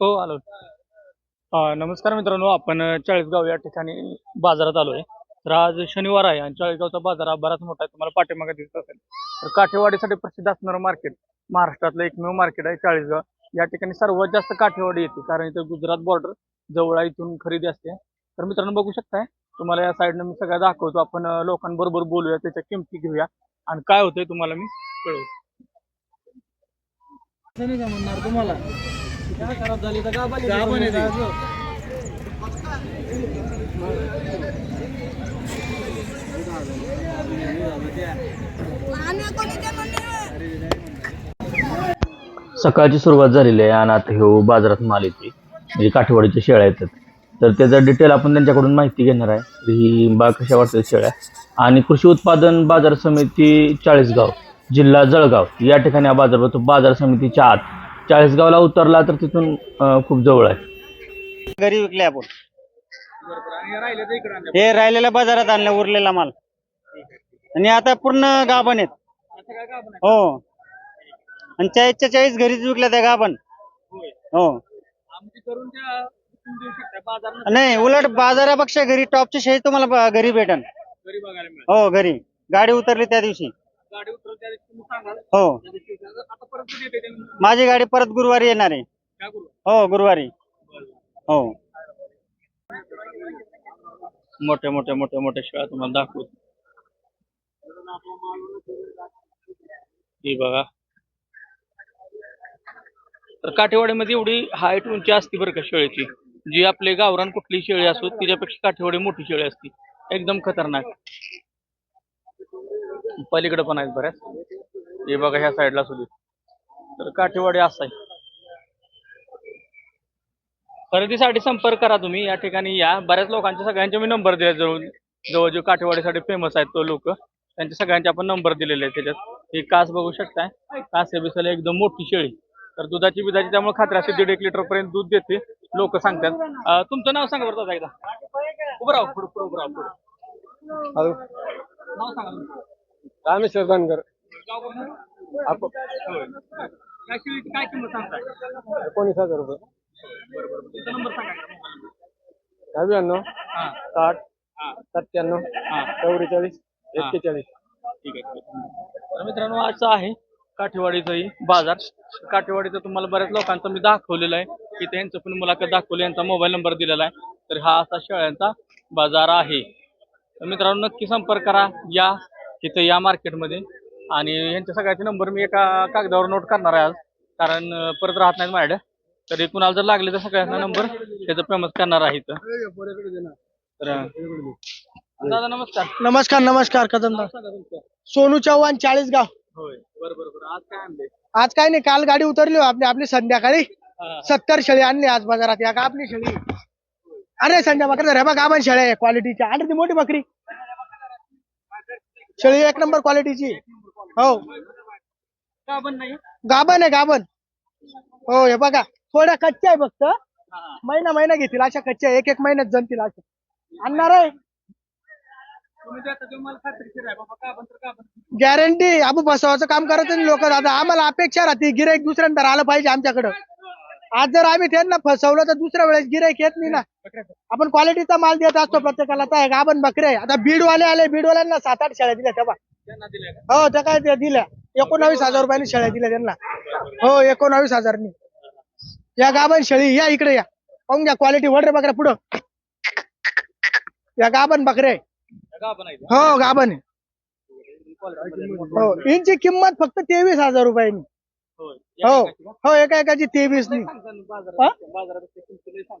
हो आलो. अं, नमस्कार मित्रांनो आपण अं, चाळीसगाव या ठिकाणी बाजारात आलोय. तर आज शनिवार आहे आणि चाळीसगावचा बाजार हा बराच मोठा आहे. तुम्हाला पाठीमागे दिसत असेल. तर काठेवाडीसाठी प्रसिद्ध असणारं मार्केट महाराष्ट्रातलं एकमेव मार्केट आहे चाळीसगाव. या ठिकाणी सर्वात जास्त काठेवाडी येते कारण इथं गुजरात बॉर्डर जवळ आहे इथून खरेदी असते. तर मित्रांनो बघू शकताय तुम्हाला या साईडनं मी सगळं दाखवतो. आपण अं, लोकांबरोबर बोलूया त्याच्या किमती घेऊया. आणि काय होतंय तुम्हाला मी कळवतो. नाही का म्हणणार तुम्हाला? काय खराब झाली तर सकाळची सुरुवात झालेली आहे आणि आता ह्यो बाजारात माल येते म्हणजे काठेवाडीच्या शेळ्या येतात. तर त्याचं डिटेल आपण त्यांच्याकडून माहिती घेणार आहे. ही बाग कशा वाटतात शेळ्या? आणि कृषी उत्पादन बाजार समिती चाळीसगाव. जिल्हा जळगाव. या ठिकाणी हा बाजार भरतो. बाजार समितीच्या आत. चाळीसगावला उतरला तर तिथून अं, खूप जवळ आहे. घरी विकले आपण. हे राहिलेल्या बाजारात आणलं उरलेला माल. आणि आता पूर्ण गाभण आहेत. हो. आणि चाळीसच्या चाळीस घरीच विकल्या त्या गाभण. हो. नाही उलट बाजारापेक्षा घरी टॉपची शेळी तुम्हाला ब- घरी भेटन. हो घरी. गाडी उतरली त्या दिवशी. गाडी उतरल त्या दिवशी तुम्ही सांगाल? हो. त्या दिवशी विचाराल. आता परत कधी येते ते? माझी गाडी परत गुरुवारी येणार आहे. काय करू हो गुरुवारी. हो. मोठ्या मोठ्या मोठ्या मोठ्या शाळा तुम्हाला दाखवू ही बघा. तर काठेवाडीमध्ये एवढी हाईट उंची असते बरं का शेळीची. जी आपले गावरान कुठली शेळी असो तिच्यापेक्षा काठेवाडी मोठी शेळी असते. एकदम खतरनाक. पलीकडे पण आहेत बऱ्याच. हे बघा ह्या साईडला सुद्धा. तर काठेवाडी असं आहे. खरेदीसाठी संपर्क करा तुम्ही. या ठिकाणी या. बऱ्याच लोकांचे सगळ्यांचे मी नंबर दिले जवळ जवळ जे काठेवाडीसाठी फेमस आहेत तो लोक. त्यांचे सगळ्यांचे आपण नंबर दिलेले आहेत त्याच्यात. ही कास बघू शकताय. कास हे बिसायला एकदम मोठी शेळी. तर दुधाची बिधाची त्यामुळे खात्री असते दीड एक लिटर पर्यंत दूध देते. लोक सांगतात. तुमचं नाव सांगा बरं एकदा. उभं राहा पुढं पुढं उभं राहा पुढं. नाव सांगा. रामेश्वर धनगर गाव काय काय किंमत सांगताय एकोणीस हजार रुपये. बरोबर तुमचा नंबर सांगा नव्याण्णव हा साठ हा सत्त्याण्णव हा चौवेचाळीस एक्केचाळीस. ठीक आहे ठीक आहे. तर मित्रांनो आजचं आहे काठेवाडीचाही बाजार. काठेवाडीचं तुम्हाला बऱ्याच लोकांचं मी दाखवलेलं आहे. की त्यांचं पण मुलाखत दाखवली यांचा मोबाईल नंबर दिलेला आहे. तर हा असा शेळ्यांचा बाजार आहे. तर मित्रांनो नक्की संपर्क करा. या तिथं या मार्केटमध्ये. आणि यांच्या सगळ्याचे नंबर मी एका कागदावर नोट करणार आहे आज. कारण परत राहत नाहीत माझ्याकडे. तर कुणाला जर लागले तर सगळ्यांना नंबर त्याचं फेमस करणार आहे इथं. तर दादा नमस्कार. नमस्कार नमस्कार तुमचं सोनू चव्हाण चाळीसगाव. होय बरं बरं बरं. आज काय आणले आज काय नाही काल गाडी उतरली हो आपली आपली संध्याकाळी. सत्तर शेळी आणली आज बाजारात. या का आपली शेळी. अरे संध्या बकरी रे बा गाभण शेळ्या क्वालिटीच्या आणि ती मोठी बकरी. शेळी एक नंबर क्वालिटीची हो. पण नाही. गाभण आहे गाभण. हो हे बघा थोड्या कच्च्या आहे फक्त. महिना महिना घेतील अशा कच्च्या एक एक महिन्यात जमतील अशा. आणणार आहे. गॅरंटी आबू फसवाचं काम करत लोक. दादा आम्हाला अपेक्षा राहते गिराईक दुसऱ्यांदा आलं पाहिजे आमच्याकडं. आज जर आम्ही त्यांना फसवलं तर दुसऱ्या वेळेस गिरायक येत नाही ना. आपण क्वालिटीचा माल देत असतो प्रत्येकाला. काय गाभण बकरे आता बीडवाले आले बीडवाल्यांना सात आठ शाळा दिल्या तेव्हा. हो त्या काय त्या दिल्या. एकोणावीस हजार रुपयाने शेळ्या दिल्या त्यांना. हो एकोणावीस हजारनी. या गाबन शेळी या इकडे या. पाहून घ्या क्वालिटी वड रे बकऱ्या पुढं. या गाभण बकरे. हो गाबन आहे. हो यांची किंमत फक्त तेवीस हजार रुपयांनी. हो? हो एका एकाची तेवीस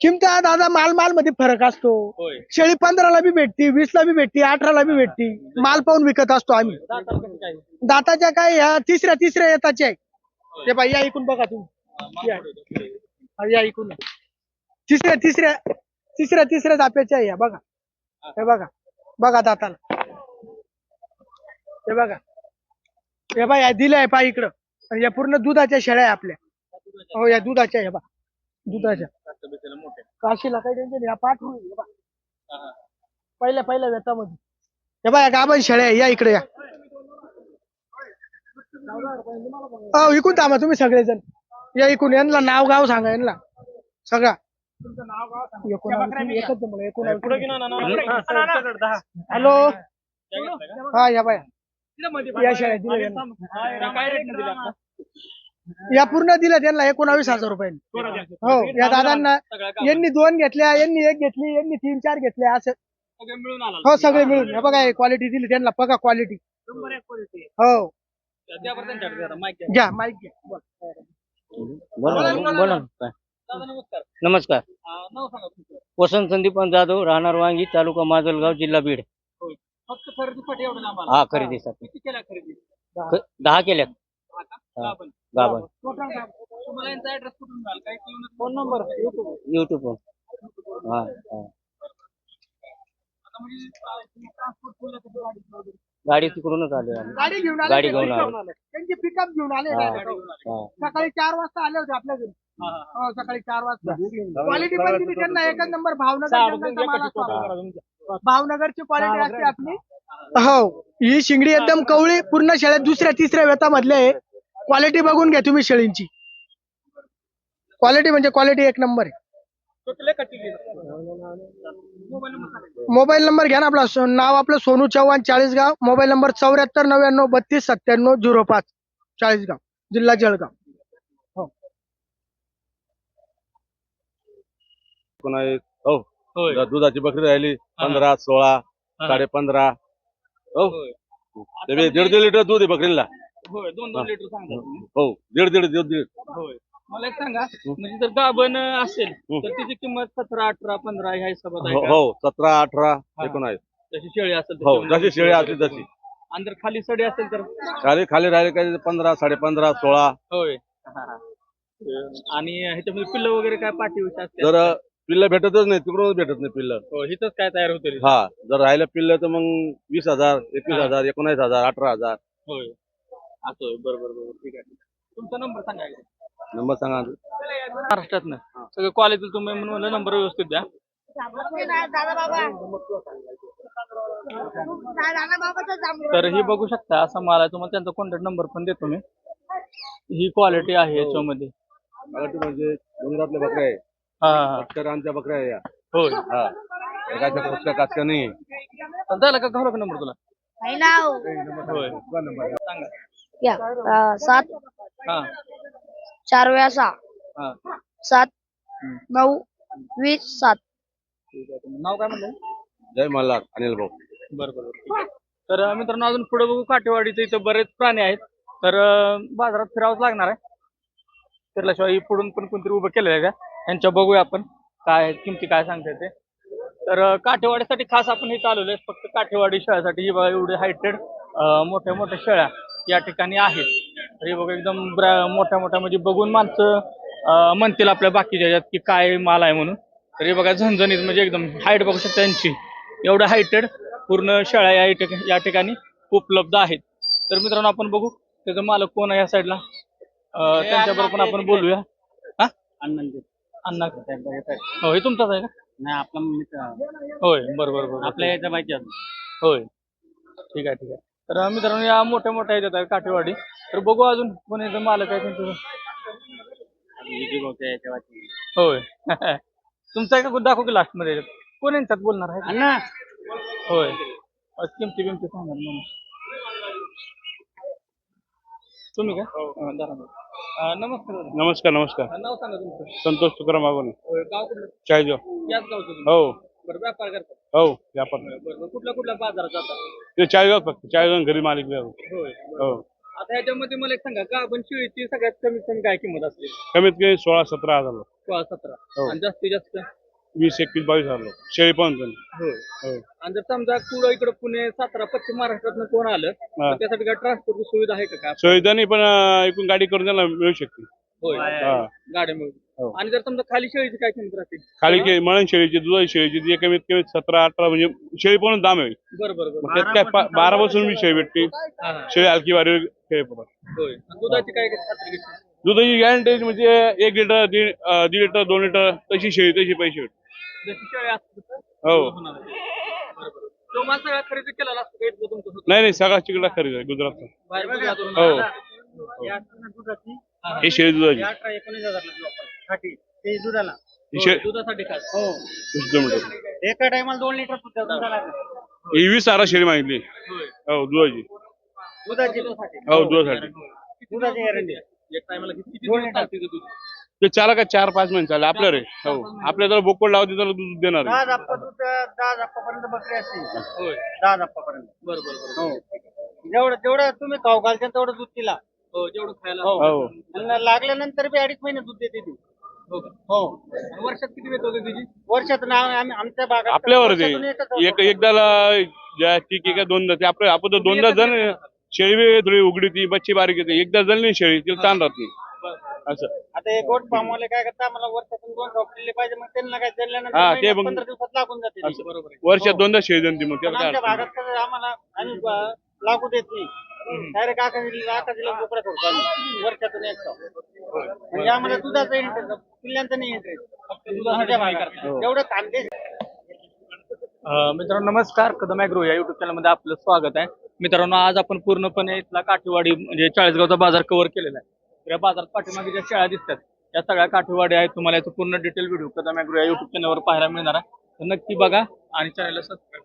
किमती दादा माल माल मध्ये फरक असतो. शेळी पंधराला बी भेटती वीस ला बी भेटती अठराला बी भेटती. माल पाहून विकत असतो आम्ही. दाताच्या काय ह्या तिसऱ्या तिसऱ्या येताच्या आहे ते बाई या ऐकून बघा तुम्ही. या. या ऐकून. तिसऱ्या तिसऱ्या तिसऱ्या तिसऱ्या दाप्याच्या आहे या बघा. हे. बघा. बघा दाताला. हे बघा. हे बघा दिलंय पा इकडं. आणि या पूर्ण दुधाच्या शेळ्या आहे आपल्या. हो या दुधाच्या आहे बा. दुधाच्या. काशीला काही टेन्शन या पाठ होईल हे बा. पहिल्या पहिल्या वेतामध्ये हे बघा गाभण शेळ्या आहे, या इकडे या. अहो इकून थांबा तुम्ही सगळेजण. या इकून. यांना नाव गाव सांगा यांना. सगळा. एकोणावीस एकच जमलं, एकोणावीस. हॅलो. हा या बाय या शाळेत दिलं. काय पूर्ण दिलं त्यांना एकोणावीस हजार रुपये. हो या दादांना यांनी दोन घेतल्या यांनी एक घेतली यांनी तीन चार घेतल्या असं. सगळे मिळून आला. हो सगळे मिळून. हे बघा क्वालिटी दिली त्यांना. बघा क्वालिटी हो. घ्या. माईक घ्या. बोला. ना, बोला ना. दादा नमस्कार. नमस्कार. अं, नाव सांगा तुमचं. वसंत संदीपन जाधव राहणार वांगी तालुका माजलगाव जिल्हा बीड. फक्त खरेदीसाठी एवढं लांब आला हा खरेदीसाठी किती केला खरेदी क- दहा केल्या हा का? गाभण. गाभण तुम्हाला यांचा ऍड्रेस कुठून मिळाल काय फ़ोन नंबर युट्यूब हा हा. आता म्हणजे ट्रान्सपोर्ट. गाडी तिकडूनच आली आम्ही गाडी घेऊन आले गाडी ते घेऊन घरी आले. आले. त्यांची पिकअप घेऊन आले हा. direct. हा. सकाळी चार वाजता आले होते आपल्या घरी हा, सकाळी चार वाजता. क्वालिटी पण दिली त्यांना एकच नंबर भावनगर माल असतो. भावनगरची क्वालिटी असते आपली. हो ही शिंगडी एकदम कवळी पूर्ण शेळ्यात दुसऱ्या तिसऱ्या वेतामधले आहे. क्वालिटी बघून घ्या तुम्ही शेळींची. क्वालिटी म्हणजे क्वालिटी एक नंबर आहे. मोबाईल नंबर सांगा. मोबाईल नंबर घ्या ना आपला. नाव आपलं सोनू चव्हाण चाळीसगाव. मोबाईल नंबर चौऱ्याहत्तर नव्याण्णव बत्तीस सत्त्याण्णव झिरो पाच चाळीसगाव जिल्हा जळगाव. एक हो. होय. द- दुधाची बकरी राहिली पंधरा सोळा साडे पंधरा. हो. होय. ते बी दीड दीड लिटर दूध आहे बकरीला होय दोन दोन लिटर सांगा तुम्ही. हो दीड दीड दीड दीड होय. मला एक सांगा म्हणजे जर गाभण असेल तर तिची किंमत सतरा अठरा पंधरा ह्या हिशोबात आहे हो का? हो सतरा अठरा एकोणावीस. जशी शेळी असेल हो त्याच्यामध्ये जशी शेळी असली तशी. आणि जर खाली सडी असेल तर? खाली खाली राहिले काय पंधरा साडे पंधरा सोळा. होय. आणि ह्याच्यामध्ये पिल्ल वगैरे काय पाठी असते जर पिल्ल भेटतच नाही तिकडूनच भेटत नाही पिल्ल. हो हिथंच काय तयार होते हा जर राहिलं पिल्ल तर मग वीस हजार एकवीस हा. हजार एकोणावीस हजार अठरा हजार. होय. असं. बरोबर बरोबर ठीक आहे. तुमचा नंबर सांगा एकदा. नंबर सांगा महाराष्ट्रातनं. सगळं कॉलेजला तुम्ही म्हणून म्हणलं नंबर व्यवस्थित द्या. तर ही बघू शकता असा माल तुम्हाला त्यांचा कॉन्टॅक्ट नंबर पण देतो मी. ही क्वालिटी आहे याच्यामध्ये. मराठी म्हणजे डोंगरातल्या बकऱ्या आहे. हा. हा अक्षरांच्या बकऱ्या आहे या. होय. हा. एकाच्या पक्षात नाही झाला का? घालू का नंबर तुला? नाव होय. सांगा. या. अं, सात. हा. चार वेळा सहा. हा. सात. नऊ. वीस. सात. ठीक आहे. तुम्ही नाव काय म्हणलं? जय मल्हार अनिल भाऊ. बरं बरं ठीक आहे. तर अं, मित्रांनो अजून पुढे बघू. काटेवाडीचे इथं बरेच प्राणी आहेत. तर अं, बाजारात फिरावंच लागणार आहे. फिरल्याशिवाय पुढून पण कोणतरी उभं केलेलं आहे का? त्यांच्या बघूया आपण काय किमती काय सांगते ते. तर काठेवाडीसाठी खास आपण आलेलो आहे फक्त काठेवाडी शेळ्यासाठी ही बघा एवढे हायटेड मोठ्या मोठ्या शेळ्या या ठिकाणी आहेत. तर हे बघा एकदम मोठ्या मोठ्या म्हणजे बघून माणसं म्हणतील आपल्या बाकीच्या ह्याच्यात की काय माल आहे म्हणून. तर हे बघा झणझणीत म्हणजे एकदम हाईट बघू शकता यांची. एवढं हायटेड पूर्ण शाळा या ठिकाणी या ठिकाणी उपलब्ध आहेत. तर मित्रांनो आपण बघू त्याचा मालक कोण आहे या साईडला. त्यांच्याबरोबर पण आपण बोलूया. हा? अण्णा हो हे तुमचाच आहे का? नाही आपला मित्र. होय बरोबर बरोबर. आपल्या याच्या माहिती होय. ठीक आहे ठीक आहे. तर मित्रांनो या मोठ्या मोठ्या येतात आहे काठेवाडी. तर बघू अजून कोण याचं मालक आहे त्यांचं होय. तुमचा आहे का दाखव की लास्टमध्ये याच्यात? कोण यांच्यात बोलणार आहे? अण्णा. होय. किमती बिमती सांगा ना. मला. तुम्ही का अ, दादा. अ, नमस्कार दादा. नमस्कार नमस्कार. अ, नाव सांगा तुमचं. संतोष तुकाराम बाबा होय, गाव कुठलं? चाळीसगाव. याच गावचं तुम्ही? हो. बरं व्यापार करता? हो व्यापार. बरं बरं. कुठल्या कुठल्या बाजारात जाता? ते चाळीसगाव फक्त. चाळीसगाव घरी मालिक होय हो. आता ह्याच्यामध्ये मला एक सांगा का आपण शिळीची सगळ्यात कमीत कमी काय किंमत असते? कमीत कमी सोळा सतरा हजार. सोळा सतरा. हो. आणि जास्तीत जास्त? वीस एकवीस बावीस हजार लोक. शेळी पण पण. होय हो आणि जर समजा कुठं इकडे पुणे सातारा पश्चिम महाराष्ट्रातनं कोण आलं हा. तर त्यासाठी काय ट्रान्सपोर्टची सुविधा आहे का काय सुविधा नाही पण अं, एकूण गाडी करून त्यांना मिळू शकते होय हा. गाडी हो. मिळून आणि जर समजा खाली शेळीची काय किंमत राहते खाली के मळण शेळीची दुधाची शेळीची ती कमीत कमी सतरा अठरा म्हणजे शेळी पण दाम आहे बरं बरं बरं मग त्यात काय पा- बारा पासून मी शेळी भेटते हा, हा. शेळी हलकी वारी शेळी पण होय आणि दुधाची काय खात्री घेतली? दुधाची गॅरंटी म्हणजे एक लिटर दीड अं, दीड लिटर दोन लिटर तशी शेळी तशी पैसे भेटते जशी शेळी असते तसं हो. होणार आहे. बरं, बरं. तो माल सगळा खरेदी केलेला असतो का इथलं तुमचं स्वतः? नाही नाही सगळा चिकडा खरेदी आहे गुजरातचा. बाहेर गुजरातवरून हो. आला. हे. शेळी दुधाची. हे अठरा एकोणीस हजार लागलो आपण साठी. ते दुधाला. ही दुधासाठी खास. हो. वीस किलोमीटर एका टायमाला दोन लिटर दुधाला ही वीस सारा शेळी मागितली. हो दुधाची. दुधाची. हो दुधासाठी. दुधाची गॅरंटी. एक टायमाला किती किती दोन दिवस लिटर. चालते ते दूध? ते चार का चार पाच महिने चालले. आपल्या रे. हो. आपल्या जर बोकड लावते तर दूध देणार दहा धप्पा दूध दहा धप्पापर्यंत बकरी असते. होय. दहा धप्पापर्यंत. बरं बरं बरं. हो. जेवढं जेवढं तुम्ही खाऊ घालता तेवढं दूध तिला. हो जेवढं खायला हो. हो आणि लागल्यानंतर बी अडीच महिने दूध देते ती. हो का? हो. आणि वर्षात किती वेळ होते त्याची वर्षातून आम- आम्ही आमच्या भागात आपल्यावर वर्षातून एक होतो. एकदाला ज्या ठीक आहे का दोनदा. ते आपलं आपण दोनदा जण शेळी बी थोडी उघडी ती बच्ची बारीक येते एकदा जण नाही शेळी तिला ताण राहत नाही. असं. आता हे गोट पामवाले काय करतात? आम्हाला वर्षातून दोन ड्रॉप दिले पाहिजे मग त्यांना काय हा, ते महिन्यात मग- पंधरा दिवसात लागून जाते ते. असं. बरोबर आहे. वर्षात दोनदा शेळी मग पण त्याला काय आमच्या अडचण भागात कसं आम्हाला आम्ही ब- लागू देत नाही. डायरेक्ट आकाशीला आकाशीला बोकडा सोडतो आम्ही वर्षातून एक म्हणजे आम्हाला दुधाचा इंटरेस्ट नाही इंटरेस्ट कांदे. अं, मित्रांनो नमस्कार. कदम ॲग्रो या युट्यूब चॅनलमध्ये आपलं स्वागत आहे. मित्रांनो आज आपण पूर्णपणे इथला काठेवाडी म्हणजे चाळीसगावचा बाजार कव्हर केलेला आहे. या बाजारात पाठीमागे ज्या शेळ्या दिसतात या सगळ्या काठेवाडी आहेत. तुम्हाला याचं पूर्ण डिटेल व्हिडिओ कदम ॲग्रो या युट्यूब चॅनलवर पाहायला मिळणार आहे. तर नक्की बघा आणि चॅनलला सबस्क्राईब